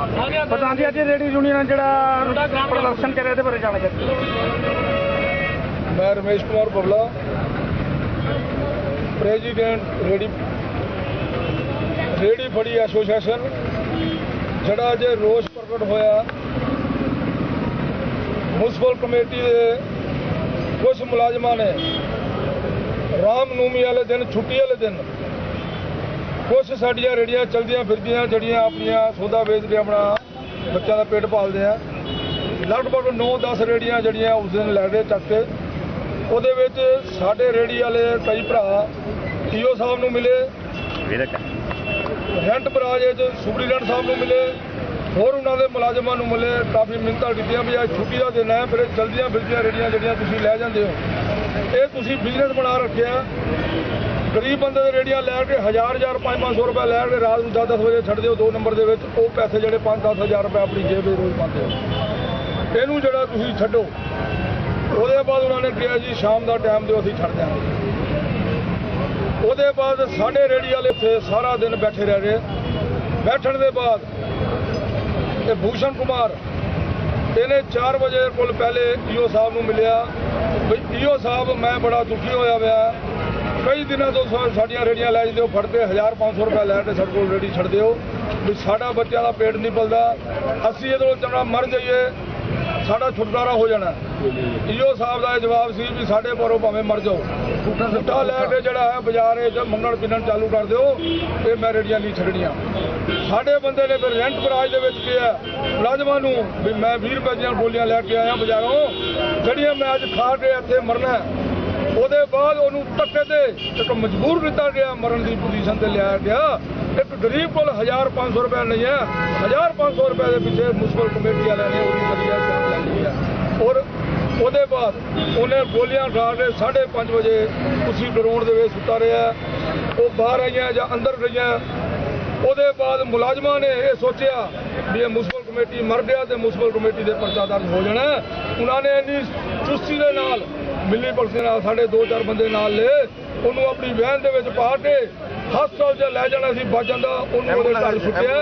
ਪ੍ਰਧਾਨ ਜੀ, ਅੱਜ ਰੇਡੀ ਯੂਨੀਅਨ ਜਿਹੜਾ ਪ੍ਰਦਰਸ਼ਨ ਕਰਿਆ, ਇਹਦੇ ਬਾਰੇ ਜਾਣਕਾਰੀ ਮੈਂ ਰਮੇਸ਼ ਕੁਮਾਰ ਬਬਲਾ, ਪ੍ਰੈਜ਼ੀਡੈਂਟ ਰੇਡੀ ਰੇਡੀ ਫੜੀ ਐਸੋਸੀਏਸ਼ਨ, ਜਿਹੜਾ ਅੱਜ ਰੋਸ ਪ੍ਰਗਟ ਹੋਇਆ। ਮਿਊਨਿਸਪਲ ਕਮੇਟੀ ਦੇ ਕੁਝ ਮੁਲਾਜ਼ਮਾਂ ਨੇ ਰਾਮ ਨੂਮੀ ਵਾਲੇ ਦਿਨ, ਛੁੱਟੀ ਵਾਲੇ ਦਿਨ ਕੁਝ ਸਾਡੀਆਂ ਰੇੜੀਆਂ ਚਲਦੀਆਂ ਫਿਰਦੀਆਂ, ਜਿਹੜੀਆਂ ਆਪਣੀਆਂ ਸੌਦਾ ਵੇਚਦੇ ਆਪਣਾ ਬੱਚਿਆਂ ਦਾ ਪੇਟ ਪਾਲਦੇ ਆ। ਲਗਭਗ 9-10 ਰੇੜੀਆਂ ਜਿਹੜੀਆਂ ਉਸ ਦਿਨ ਲੈ ਗਏ ਚੱਕ ਕੇ। ਉਹਦੇ ਵਿੱਚ ਸਾਡੇ ਰੇੜੀ ਵਾਲੇ ਕਈ ਭਰਾ ਈਓ ਸਾਹਿਬ ਨੂੰ ਮਿਲੇ। ਰੈਂਟ ਬਰਾਜ ਵਿੱਚ ਸੁਪਰੀਡੈਂਟ ਸਾਹਿਬ ਨੂੰ ਮਿਲੇ। ਹੋਰ ਉਹਨਾਂ ਦੇ ਮੁਲਾਜ਼ਮਾਂ ਨੂੰ ਮਿਲੇ। ਕਾਫੀ ਮਿੰਨਤਾਂ ਕੀਤੀਆਂ ਵੀ ਅੱਜ ਛੁੱਟੀ ਦਾ ਦਿਨ ਹੈ, ਫਿਰ ਚਲਦੀਆਂ ਫਿਰਦੀਆਂ ਰੇੜੀਆਂ ਜਿਹੜੀਆਂ ਤੁਸੀਂ ਲੈ ਜਾਂਦੇ ਹੋ। ਇਹ ਤੁਸੀਂ ਬਿਜ਼ਨਸ ਬਣਾ ਰੱਖਿਆ। ਗਰੀਬ ਬੰਦੇ ਦੇ ਰੇੜੀਆਂ ਲੈ ਕੇ ਹਜ਼ਾਰ ਹਜ਼ਾਰ 5-500 ਰੁਪਏ ਲੈ ਕੇ ਰਾਤ ਨੂੰ 10-10 ਵਜੇ ਛੱਡਦੇ ਹੋ ਦੋ ਨੰਬਰ ਦੇ ਵਿੱਚ, ਉਹ ਪੈਸੇ ਜਿਹੜੇ 5-10 ਹਜ਼ਾਰ ਰੁਪਏ ਆਪਣੀ ਜੇਬ ਦੇ ਰੋਜ਼ ਪਾਉਂਦੇ ਹੋ ਇਹਨੂੰ ਜਿਹੜਾ ਤੁਸੀਂ ਛੱਡੋ, ਉਹਦੇ ਬਾਅਦ ਉਹਨਾਂ ਨੇ ਕਿਹਾ ਜੀ, ਸ਼ਾਮ ਦਾ ਟਾਈਮ ਦਿਓ, ਅਸੀਂ ਛੱਡ ਦਿਆਂਗੇ। ਉਹਦੇ ਬਾਅਦ ਸਾਡੇ ਰੇੜੀ ਵਾਲੇ ਉੱਥੇ ਸਾਰਾ ਦਿਨ ਬੈਠੇ ਰਹਿ ਗਏ ਬੈਠਣ ਦੇ ਬਾਅਦ ਇਹ ਭੂਸ਼ਣ ਕੁਮਾਰ, ਇਹਨੇ 4 ਵਜੇ ਕੋਲ ਪਹਿਲੇ ਈਓ ਸਾਹਿਬ ਨੂੰ ਮਿਲਿਆ, ਵੀ ਈਓ ਸਾਹਿਬ, ਮੈਂ ਬੜਾ ਦੁਖੀ ਹੋਇਆ ਹੋਇਆ ਕਈ ਦਿਨਾਂ ਤੋਂ ਸਾਡੀਆਂ ਰੇੜੀਆਂ ਲੈ ਜਾਂਦੇ ਹੋ ਫੜਦੇ 1500 ਰੁਪਏ ਲੈ ਕੇ ਸਾਡੇ ਕੋਲ ਰੇੜੀ ਛੱਡਦੇ ਹੋ। ਵੀ ਸਾਡਾ ਬੱਚਿਆਂ ਦਾ ਪੇਟ ਨਹੀਂ ਪਲਦਾ ਅਸੀਂ ਇਹਦੋਂ ਚੰਗਾ ਮਰ ਜਾਈਏ ਸਾਡਾ ਛੁਟਕਾਰਾ ਹੋ ਜਾਣਾ। ਈਓ ਸਾਹਿਬ ਦਾ ਇਹ ਜਵਾਬ ਸੀ ਵੀ ਸਾਡੇ ਪਰੋਂ ਭਾਵੇਂ ਮਰ ਜਾਓ। ਸੁੱਟਾ ਲੈ ਕੇ ਜਿਹੜਾ ਹੈ ਬਾਜ਼ਾਰ ਵਿੱਚ ਮੰਗਣ ਪਿੰਨਣ ਚਾਲੂ ਕਰ ਦਿਓ ਇਹ ਮੈਂ ਰੇੜੀਆਂ ਨਹੀਂ ਛੱਡਣੀਆਂ। ਸਾਡੇ ਬੰਦੇ ਨੇ ਫਿਰ ਰੈਂਟ ਬਰਾਜ ਦੇ ਵਿੱਚ ਕਿਹਾ ਮੁਲਾਜ਼ਮਾਂ ਨੂੰ ਵੀ ਮੈਂ 20 ਰੁਪਏ ਦੀਆਂ ਗੋਲੀਆਂ ਲੈ ਕੇ ਆਇਆ ਬਾਜ਼ਾਰੋਂ। ਜਿਹੜੀਆਂ ਮੈਂ ਅੱਜ ਖਾ ਕੇ ਇੱਥੇ ਮਰਨਾ। ਉਹਦੇ ਬਾਅਦ ਉਹਨੂੰ ਧੱਕੇ ਤੇ ਇੱਕ ਮਜਬੂਰ ਕੀਤਾ ਗਿਆ, ਮਰਨ ਦੀ ਪੋਜੀਸ਼ਨ ਤੇ ਲਿਆ ਗਿਆ। ਇੱਕ ਗਰੀਬ ਕੋਲ 1500 ਰੁਪਏ ਨਹੀਂ ਹੈ 1500 ਰੁਪਏ ਦੇ ਪਿੱਛੇ ਮੁਨਸਪਲ ਕਮੇਟੀ ਵਾਲਿਆਂ ਨੇ ਉਹਦੀ ਵਧੀਆ ਜਾਨ ਲੈ ਲਈ ਹੈ। ਔਰ ਉਹਦੇ ਬਾਅਦ ਉਹਨੇ ਗੋਲੀਆਂ ਖਾ ਕੇ 5:30 ਵਜੇ ਉਸੇ ਗਰਾਊਂਡ ਦੇ ਵਿੱਚ ਸੁੱਤਾ ਰਿਹਾ ਉਹ ਬਾਹਰ ਆਈਆਂ ਜਾਂ ਅੰਦਰ ਗਈਆਂ। ਉਹਦੇ ਬਾਅਦ ਮੁਲਾਜ਼ਮਾਂ ਨੇ ਇਹ ਸੋਚਿਆ ਵੀ ਇਹ ਮੁਨਸਪਲ ਕਮੇਟੀ ਮਰ ਗਿਆ ਤੇ ਮੁਨਸਪਲ ਕਮੇਟੀ ਦੇ ਪਰਚਾ ਦਰਜ ਹੋ ਜਾਣਾ ਉਹਨਾਂ ਨੇ ਇੰਨੀ ਚੁਸਤੀ ਦੇ ਨਾਲ ਮਿਲੀ ਪੁਲਿਸ ਦੇ ਨਾਲ ਸਾਡੇ ਦੋ ਚਾਰ ਬੰਦੇ ਨਾਲ ਲਏ। ਉਹਨੂੰ ਆਪਣੀ ਵੈਨ ਦੇ ਵਿੱਚ ਪਾ ਕੇ ਹਸਪਤਾਲ 'ਚ ਲੈ ਜਾਣਾ ਸੀ। ਬਚ ਜਾਂਦਾ ਉਹਨੂੰ ਉਹਦੇ ਘਰ ਸੁੱਟਿਆ।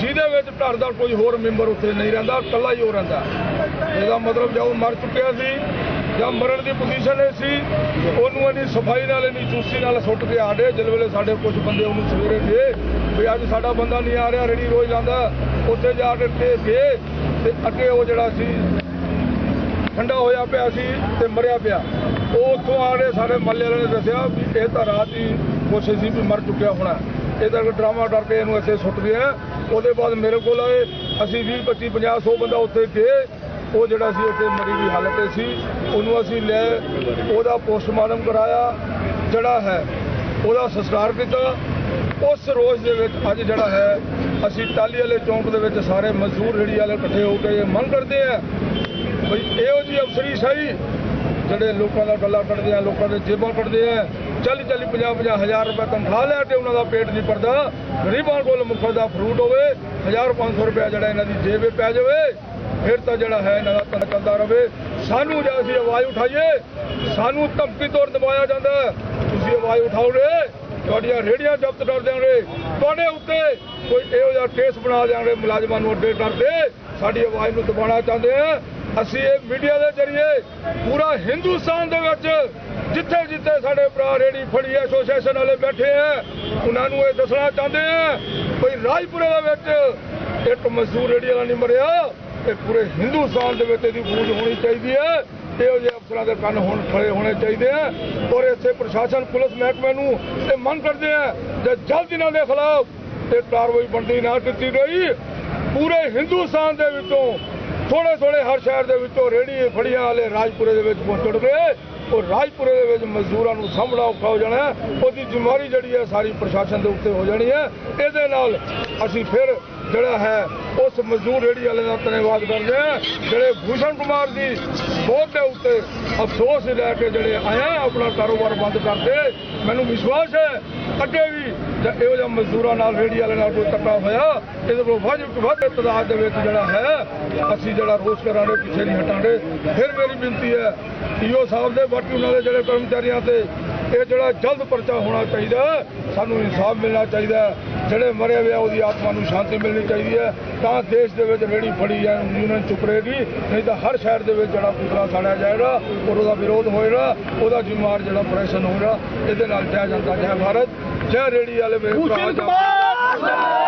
ਜਿਹਦੇ ਵਿੱਚ ਘਰ ਦਾ ਕੋਈ ਹੋਰ ਮੈਂਬਰ ਉੱਥੇ ਨਹੀਂ ਰਹਿੰਦਾ ਇਕੱਲਾ ਹੀ ਉਹ ਰਹਿੰਦਾ। ਇਹਦਾ ਮਤਲਬ ਜਦੋਂ ਮਰ ਚੁੱਕਿਆ ਸੀ ਜਾਂ ਮਰਨ ਦੀ ਪੋਜੀਸ਼ਨ ਸੀ। ਉਹਨੂੰ ਇੰਨੀ ਸਫ਼ਾਈ ਨਾਲ ਇੰਨੀ ਚੁਸਤੀ ਨਾਲ ਸੁੱਟ ਕੇ ਆੜੇ ਜਿਸ ਵੇਲੇ ਸਾਡੇ ਕੁਝ ਬੰਦੇ ਉਹਨੂੰ ਸਵੇਰੇ ਗਏ ਵੀ ਅੱਜ ਸਾਡਾ ਬੰਦਾ ਨਹੀਂ ਆ ਰਿਹਾ ਰੇੜੀ ਰੋਜ਼ ਲਾਂਦਾ। ਉੱਥੇ ਜਾ ਕੇ ਤੇ ਅੱਗੇ ਉਹ ਜਿਹੜਾ ਸੀ ਠੰਡਾ ਹੋਇਆ ਪਿਆ ਸੀ ਤੇ ਮਰਿਆ ਪਿਆ। ਉਹ ਉੱਥੋਂ ਆ ਕੇ ਸਾਰੇ ਮੱਲੇ ਵਾਲਿਆਂ ਨੇ ਦੱਸਿਆ ਵੀ ਇਹ ਤਾਂ ਰਾਤ ਹੀ ਕੋਸ਼ਿਸ਼ ਸੀ ਵੀ ਮਰ ਚੁੱਕਿਆ ਹੋਣਾ। ਇਹਦਾ ਡਰਾਮਾ ਡਰ ਕੇ ਇਹਨੂੰ ਇੱਥੇ ਸੁੱਟ ਗਿਆ ਉਹਦੇ ਬਾਅਦ ਮੇਰੇ ਕੋਲ ਆਏ, ਅਸੀਂ 20 25 50 100 ਬੰਦਾ ਉੱਥੇ ਗਏ। ਉਹ ਜਿਹੜਾ ਸੀ ਉੱਥੇ ਮਰੀ ਦੀ ਹਾਲਤ 'ਚ ਸੀ। ਉਹਨੂੰ ਅਸੀਂ ਲੈ, ਉਹਦਾ ਪੋਸਟਮਾਰਟਮ ਕਰਾਇਆ। ਜਿਹੜਾ ਹੈ, ਉਹਦਾ ਸੰਸਕਾਰ ਕੀਤਾ। ਉਸ ਰੋਜ਼ ਦੇ ਵਿੱਚ ਅੱਜ ਜਿਹੜਾ ਹੈ, ਅਸੀਂ ਟਾਲੀ ਵਾਲੇ ਚੌਂਕ ਦੇ ਵਿੱਚ ਸਾਰੇ ਮਜ਼ਦੂਰ ਰੇੜੀ ਵਾਲੇ ਇਕੱਠੇ ਹੋ ਕੇ ਇਹ ਮੰਗ ਕਰਦੇ ਆ ਬਈ, ਇਹੋ ਜੀ ਅਫਸਰੀ ਸਹੀ ਜਿਹੜੇ ਲੋਕਾਂ ਦਾ ਗੱਲਾਂ ਕੱਢਦੇ ਆ, ਲੋਕਾਂ ਦੇ ਜੇਬਾਂ ਕੱਢਦੇ ਆ। 40 40 50 50 ਹਜ਼ਾਰ ਰੁਪਏ ਤਨਖਾਹ ਲੈ ਤੇ ਉਹਨਾਂ ਦਾ ਪੇਟ ਨਹੀਂ ਭਰਦਾ। ਗਰੀਬਾਂ ਕੋਲ ਮੁਫਤ ਦਾ ਫਰੂਟ ਹੋਵੇ 1500 ਰੁਪਏ ਜਿਹੜਾ ਇਹਨਾਂ ਦੀ ਜੇਬੇ ਪੈ ਜਾਵੇ, ਫਿਰ ਤਾਂ ਜਿਹੜਾ ਹੈ ਇਹਨਾਂ ਦਾ ਧੰਦਾ ਚੱਲਦਾ ਰਵੇ। ਸਾਨੂੰ ਜੇ ਅਸੀਂ ਆਵਾਜ਼ ਉਠਾਈਏ, ਸਾਨੂੰ ਧਮਕੀ ਤੌਰ ਦਬਾਇਆ ਜਾਂਦਾ ਤੁਸੀਂ ਆਵਾਜ਼ ਉਠਾਓਗੇ, ਤੁਹਾਡੀਆਂ ਰੇੜੀਆਂ ਜ਼ਬਤ ਕਰ ਦੇਣਗੇ ਤੁਹਾਡੇ ਉੱਤੇ ਕੋਈ ਇਹੋ ਜਿਹਾ ਕੇਸ ਬਣਾ ਦਿਆਂਗੇ, ਮੁਲਾਜ਼ਮਾਂ ਨੂੰ ਅੱਡੇ ਕਰਦੇ। ਸਾਡੀ ਆਵਾਜ਼ ਨੂੰ ਦਬਾਉਣਾ ਚਾਹੁੰਦੇ ਆ। ਅਸੀਂ ਇਹ ਮੀਡੀਆ ਦੇ ਜ਼ਰੀਏ ਪੂਰਾ ਹਿੰਦੁਸਤਾਨ ਦੇ ਵਿੱਚ ਜਿੱਥੇ ਜਿੱਥੇ ਸਾਡੇ ਭਰਾ ਰੇੜੀ ਫੜੀ ਐਸੋਸੀਏਸ਼ਨ ਵਾਲੇ ਬੈਠੇ ਆ ਉਹਨਾਂ ਨੂੰ ਇਹ ਦੱਸਣਾ ਚਾਹੁੰਦੇ ਆ ਕੋਈ ਰਾਜਪੁਰੇ ਦੇ ਵਿੱਚ ਇੱਕ ਮਜ਼ਦੂਰ ਰੇੜੀ ਵਾਲਾ ਨਹੀਂ ਮਰਿਆ ਇਹ ਪੂਰੇ ਹਿੰਦੁਸਤਾਨ ਦੇ ਵਿੱਚ ਇਹਦੀ ਗੂੰਜ ਹੋਣੀ ਚਾਹੀਦੀ ਹੈ, ਇਹੋ ਜਿਹੇ ਅਫਸਰਾਂ ਦੇ ਕੰਨ ਹੁਣ ਖੜੇ ਹੋਣੇ ਚਾਹੀਦੇ ਆ ਔਰ ਇੱਥੇ ਪ੍ਰਸ਼ਾਸਨ, ਪੁਲਿਸ ਮਹਿਕਮੇ ਨੂੰ ਇਹ ਮੰਗ ਕਰਦੇ ਆ ਜੇ ਜਲਦ ਇਹਨਾਂ ਦੇ ਖਿਲਾਫ ਇਹ ਕਾਰਵਾਈ ਬਣਦੀ ਨਾ ਕੀਤੀ ਗਈ, ਪੂਰੇ ਹਿੰਦੁਸਤਾਨ ਦੇ ਵਿੱਚੋਂ ਥੋੜੇ ਥੋੜੇ ਹਰ ਸ਼ਹਿਰ ਦੇ ਵਿੱਚੋਂ ਰੇੜੀ ਫੜੀਆਂ ਵਾਲੇ ਰਾਜਪੁਰੇ ਦੇ ਵਿੱਚ ਪਹੁੰਚਣਗੇ ਉਹ ਰਾਜਪੁਰੇ ਦੇ ਵਿੱਚ ਮਜ਼ਦੂਰਾਂ ਨੂੰ ਸਾਹਮਣਾ ਔਖਾ ਹੋ ਜਾਣਾ ਉਹਦੀ ਜ਼ਿੰਮੇਵਾਰੀ ਜਿਹੜੀ ਹੈ ਸਾਰੀ ਪ੍ਰਸ਼ਾਸਨ ਦੇ ਉੱਤੇ ਹੋ ਜਾਣੀ ਹੈ। ਇਹਦੇ ਨਾਲ ਅਸੀਂ ਫਿਰ ਜਿਹੜਾ ਹੈ, ਉਸ ਮਜ਼ਦੂਰ ਰੇੜੀ ਵਾਲੇ ਦਾ ਧੰਨਵਾਦ ਕਰਦੇ ਹਾਂ। ਜਿਹੜੇ ਭੂਸ਼ਣ ਕੁਮਾਰ ਜੀ ਬਹੁਤ ਦੇ ਉੱਤੇ ਅਫਸੋਸ ਲੈ ਕੇ ਜਿਹੜੇ ਆਏ ਆਪਣਾ ਕਾਰੋਬਾਰ ਬੰਦ ਕਰਦੇ। ਮੈਨੂੰ ਵਿਸ਼ਵਾਸ ਹੈ, ਅੱਗੇ ਵੀ ਇਹੋ ਜਿਹਾ ਮਜ਼ਦੂਰਾਂ ਨਾਲ ਰੇੜੀ ਵਾਲੇ ਨਾਲ ਕੋਈ ਧੱਕਾ ਹੋਇਆ, ਇਹਦੇ ਕੋਲ ਵੱਧ ਵੱਧ ਇਤਦਾਦ ਦੇ ਵਿੱਚ ਜਿਹੜਾ ਹੈ, ਅਸੀਂ ਜਿਹੜਾ ਰੋਸ ਕਰਾਂਗੇ, ਪਿੱਛੇ ਨਹੀਂ ਹਟਾਂਗੇ। ਫਿਰ ਮੇਰੀ ਬੇਨਤੀ ਹੈ ਈਓ ਸਾਹਿਬ ਦੇ ਬਾਕੀ ਉਹਨਾਂ ਦੇ ਜਿਹੜੇ ਕਰਮਚਾਰੀਆਂ ਤੇ ਇਹ ਜਿਹੜਾ ਜਲਦ ਪਰਚਾ ਹੋਣਾ ਚਾਹੀਦਾ, ਸਾਨੂੰ ਇਨਸਾਫ ਮਿਲਣਾ ਚਾਹੀਦਾ ਜਿਹੜੇ ਮਰੇ ਹੋਏ ਆ, ਉਹਦੀ ਆਤਮਾ ਨੂੰ ਸ਼ਾਂਤੀ ਮਿਲਣੀ ਚਾਹੀਦੀ ਹੈ। ਤਾਂ ਦੇਸ਼ ਦੇ ਵਿੱਚ ਰੇੜੀ ਫੜੀ ਹੈ ਯੂਨੀਅਨ ਚੁੱਪ ਰਹੇਗੀ ਨਹੀਂ ਤਾਂ ਹਰ ਸ਼ਹਿਰ ਦੇ ਵਿੱਚ ਜਿਹੜਾ ਪੁਤਲਾ ਸਾੜਿਆ ਜਾਏਗਾ, ਔਰ ਉਹਦਾ ਵਿਰੋਧ ਹੋਏਗਾ, ਉਹਦਾ ਜ਼ਿੰਮੇਵਾਰ ਜਿਹੜਾ ਪ੍ਰੈਸ਼ਨ ਹੋਏਗਾ, ਇਹਦੇ ਨਾਲ ਜੈ ਜਨਤਾ, ਜੈ ਭਾਰਤ, ਜੈ ਰੇੜੀ ਵਾਲੇ ਮੇਰੇ ਭਰਾ